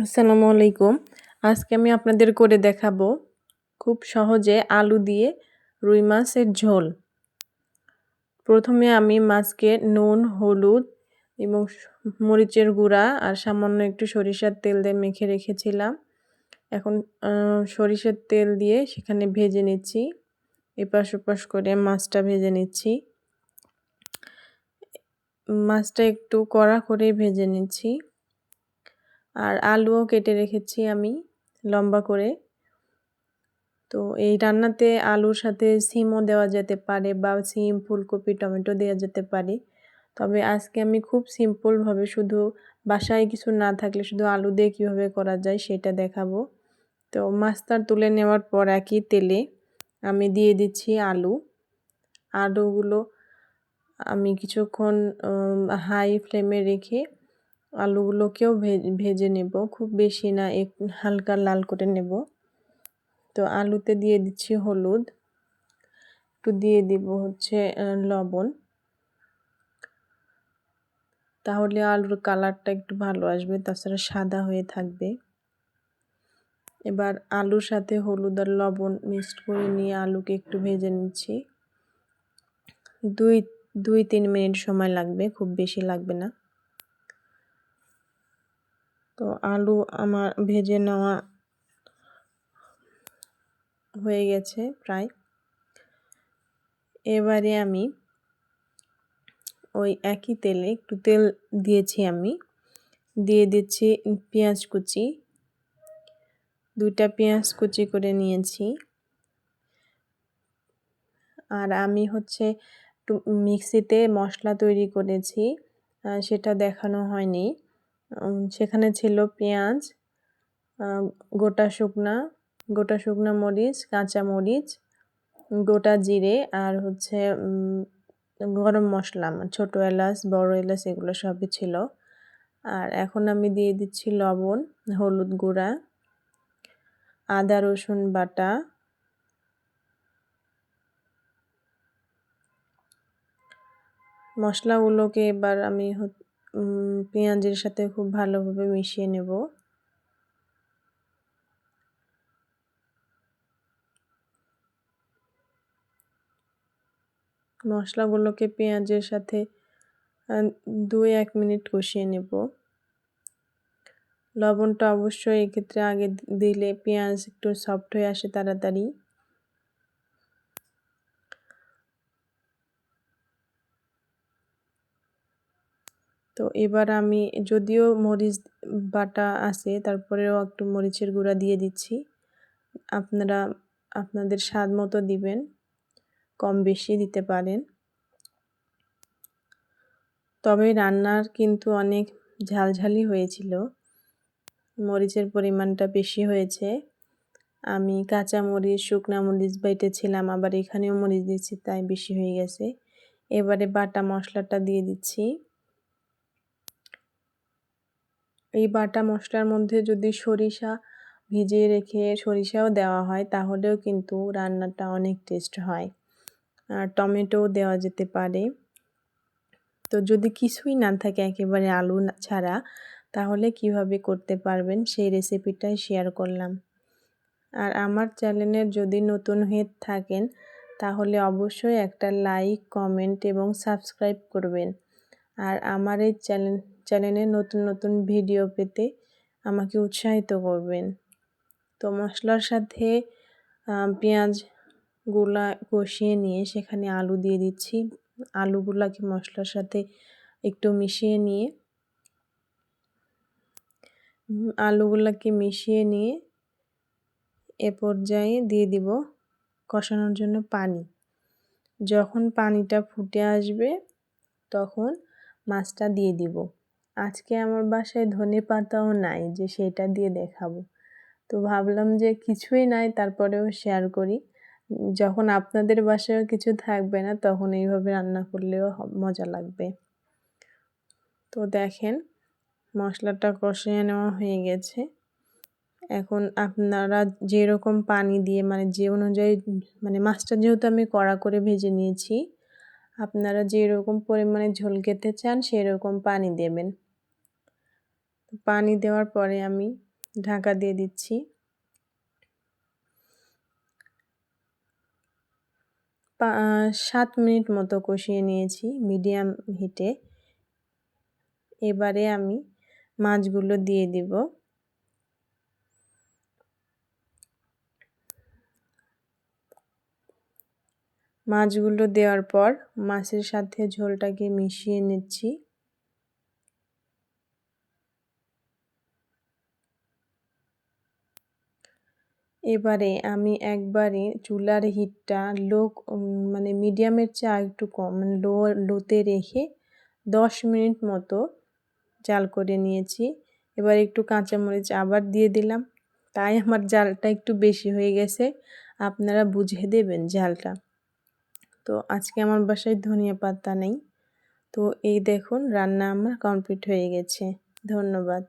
আসসালামু আলাইকুম। আজকে আমি আপনাদের করে দেখাবো খুব সহজে আলু দিয়ে রুই মাছের ঝোল। প্রথমে আমি মাছকে নুন, হলুদ এবং মরিচের গুঁড়া আর সামান্য একটু সরিষার তেল দিয়ে মেখে রেখেছিলাম। এখন সরিষার তেল দিয়ে সেখানে ভেজে নিচ্ছি। এপাশ ওপাশ করে মাছটা ভেজে নিচ্ছি। মাছটা একটু কড়া করে ভেজে নিচ্ছি। আর আলুও কেটে রেখেছি আমি লম্বা করে। তো এই রান্নাতে আলুর সাথে সিমও দেওয়া যেতে পারে বা সিম, ফুলকপি, টমেটো দেওয়া যেতে পারে। তবে আজকে আমি খুব সিম্পলভাবে শুধু বাসায় কিছু না থাকলে শুধু আলু দিয়ে কীভাবে করা যায় সেটা দেখাবো। তো মাছটা তুলে নেওয়ার পর একই তেলে আমি দিয়ে দিচ্ছি আলু। আলুগুলো আমি কিছুক্ষণ হাই ফ্লেমে রেখে আলুগুলোকেও ভেজে নেব। খুব বেশি না, এক, হালকা লাল করে নেব। তো আলুতে দিয়ে দিচ্ছি হলুদ। একটু দিয়ে দিব হচ্ছে লবণ। তাহলে আলুর কালারটা একটু ভালো আসবে, তাছাড়া সাদা হয়ে থাকবে। এবার আলুর সাথে হলুদ আর লবণ মিক্সড করে নিয়ে আলুকে একটু ভেজে নিচ্ছি। দুই দুই, তিন মিনিট সময় লাগবে, খুব বেশি লাগবে না। তো আলু আমার ভেজে নেওয়া হয়ে গেছে প্রায়। এবারে আমি ওই একই তেলে একটু তেল দিয়েছি আমি। দিয়ে দিচ্ছি পেঁয়াজ কুচি। দুইটা পেঁয়াজ কুচি করে নিয়েছি। আর আমি হচ্ছে মিক্সিতে মশলা তৈরি করেছি সেটা দেখানো হয়নি। সেখানে ছিল পেঁয়াজ গোটা শুকনা গোটা শুকনা মরিচ, কাঁচা মরিচ, গোটা জিরে আর হচ্ছে গরম মশলা ছোটো এলাচ, বড় এলাচ, এগুলো সবই ছিল। আর এখন আমি দিয়ে দিচ্ছি লবণ, হলুদ গুঁড়া, আদা, রসুন বাটা, মশলাগুলোকে এবার আমি পেঁয়াজের সাথে খুব ভালোভাবে মিশিয়ে নেব। মশলাগুলোকে পেঁয়াজের সাথে দুই এক মিনিট কষিয়ে নেব। লবণটা অবশ্যই এক্ষেত্রে আগে দিলে পেঁয়াজ একটু সফট হয়ে আসে তাড়াতাড়ি। তো এবার আমি যদিও মরিচ বাটা আছে, তারপরেও একটু মরিচের গুঁড়া দিয়ে দিচ্ছি। আপনারা, আপনাদের স্বাদ মতো দিবেন, কম বেশি দিতে পারেন। তবে রান্নার কিন্তু অনেক ঝালঝালি হয়েছিল। মরিচের পরিমাণটা বেশি হয়েছে। আমি কাঁচা মরিচ, শুকনা মরিচ বাইটেছিলাম আবার এখানেও মরিচ দিচ্ছি, তাই বেশি হয়ে গেছে। এবারে বাটা মশলাটা দিয়ে দিচ্ছি। এই বাটা মশলার মধ্যে যদি সরিষা ভিজিয়ে রেখে সরিষাও দেওয়া হয়, তাহলেও কিন্তু রান্নাটা অনেক টেস্ট হয়। আর টমেটোও দেওয়া যেতে পারে। তো যদি কিছুই না থাকে একেবারে আলু ছাড়া, তাহলে কীভাবে করতে পারবেন সেই রেসিপিটাই শেয়ার করলাম। আর আমার চ্যানেলের যদি নতুন হয়ে থাকেন, তাহলে অবশ্যই একটা লাইক কমেন্ট এবং সাবস্ক্রাইব করবেন। আর আমার এই চ্যানেল চ্যানেলে নতুন নতুন ভিডিও পেতে আমাকে উৎসাহিত করবেন। তো মশলার সাথে পেঁয়াজগুলা কষিয়ে নিয়ে সেখানে আলু দিয়ে দিচ্ছি। আলুগুলাকে মশলার সাথে একটু মিশিয়ে নিয়ে, আলুগুলাকে মিশিয়ে নিয়ে এ পর্যায়ে দিয়ে দিব কষানোর জন্য পানি। যখন পানিটা ফুটে আসবে, তখন মাছটা দিয়ে দিব। আজকে আমার বাসায় ধনে পাতাও নাই, যে সেটা দিয়ে দেখাবো। তো ভাবলাম যে কিছুই নাই, তারপরেও শেয়ার করি। যখন আপনাদের বাসায়ও কিছু থাকবে না, তখন এইভাবে রান্না করলেও মজা লাগবে। তো দেখেন, মশলাটা কষিয়ে নেওয়া হয়ে গেছে। এখন আপনারা যেরকম পানি দিয়ে মানে যে অনুযায়ী মানে মাছটা যেহেতু আমি কড়া করে ভেজে নিয়েছি আপনারা যেরকম পরিমাণে ঝোল খেতে চান, সেরকম পানি দেবেন। পানি দেওয়ার পরে আমি ঢাকা দিয়ে দিচ্ছি। সাত মিনিট মতো কষিয়ে নিয়েছি মিডিয়াম হিটে। এবারে আমি মাছগুলো দিয়ে দিব। মাছগুলো দেওয়ার পর মাছের সাথে ঝোলটাকে মিশিয়ে নিচ্ছি। এবারে আমি একবারে চুলার হিটটা লো মানে মিডিয়ামের আর একটু কম মানে লো, লোতে রেখে দশ মিনিট মতো জাল করে নিয়েছি। এবার একটু কাঁচামরিচ আবার দিয়ে দিলাম। তাই আমার জালটা একটু বেশি হয়ে গেছে। আপনারা বুঝে দেবেন জালটা। তো আজকে আমার বাসায় ধনিয়া পাতা নেই। তো এই দেখুন, রান্না আমার কমপ্লিট হয়ে গেছে। ধন্যবাদ।